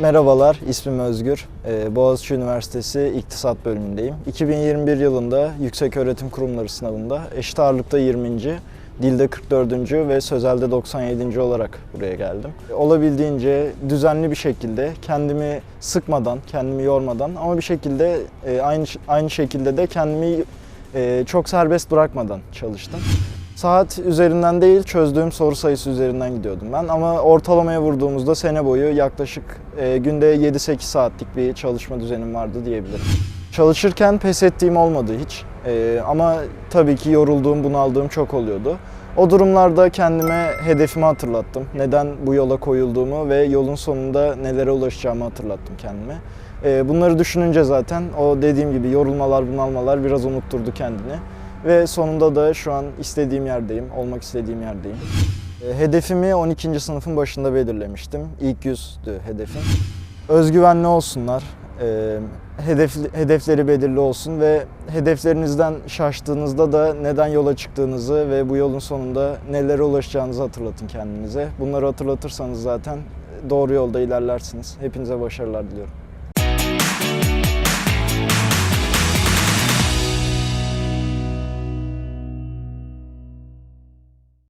Merhabalar, ismim Özgür. Ee, Boğaziçi Üniversitesi İktisat bölümündeyim. 2021 yılında Yükseköğretim Kurumları sınavında eşit ağırlıkta 20. Dilde 44. ve sözelde 97. olarak buraya geldim. Olabildiğince düzenli bir şekilde kendimi sıkmadan, kendimi yormadan ama bir şekilde e, aynı aynı şekilde de kendimi e, çok serbest bırakmadan çalıştım. Saat üzerinden değil, çözdüğüm soru sayısı üzerinden gidiyordum ben. Ama ortalamaya vurduğumuzda sene boyu yaklaşık e, günde 7-8 saatlik bir çalışma düzenim vardı diyebilirim. Çalışırken pes ettiğim olmadı hiç. E, ama tabii ki yorulduğum, bunaldığım çok oluyordu. O durumlarda kendime hedefimi hatırlattım. Neden bu yola koyulduğumu ve yolun sonunda nelere ulaşacağımı hatırlattım kendime. E, bunları düşününce zaten o dediğim gibi yorulmalar, bunalmalar biraz unutturdu kendini. Ve sonunda da şu an istediğim yerdeyim, olmak istediğim yerdeyim. E, Hedefimi 12. sınıfın başında belirlemiştim. İlk yüzdü hedefim. Özgüvenli olsunlar, e, hedef, hedefleri belirli olsun ve hedeflerinizden şaştığınızda da neden yola çıktığınızı ve bu yolun sonunda nelere ulaşacağınızı hatırlatın kendinize. Bunları hatırlatırsanız zaten doğru yolda ilerlersiniz. Hepinize başarılar diliyorum.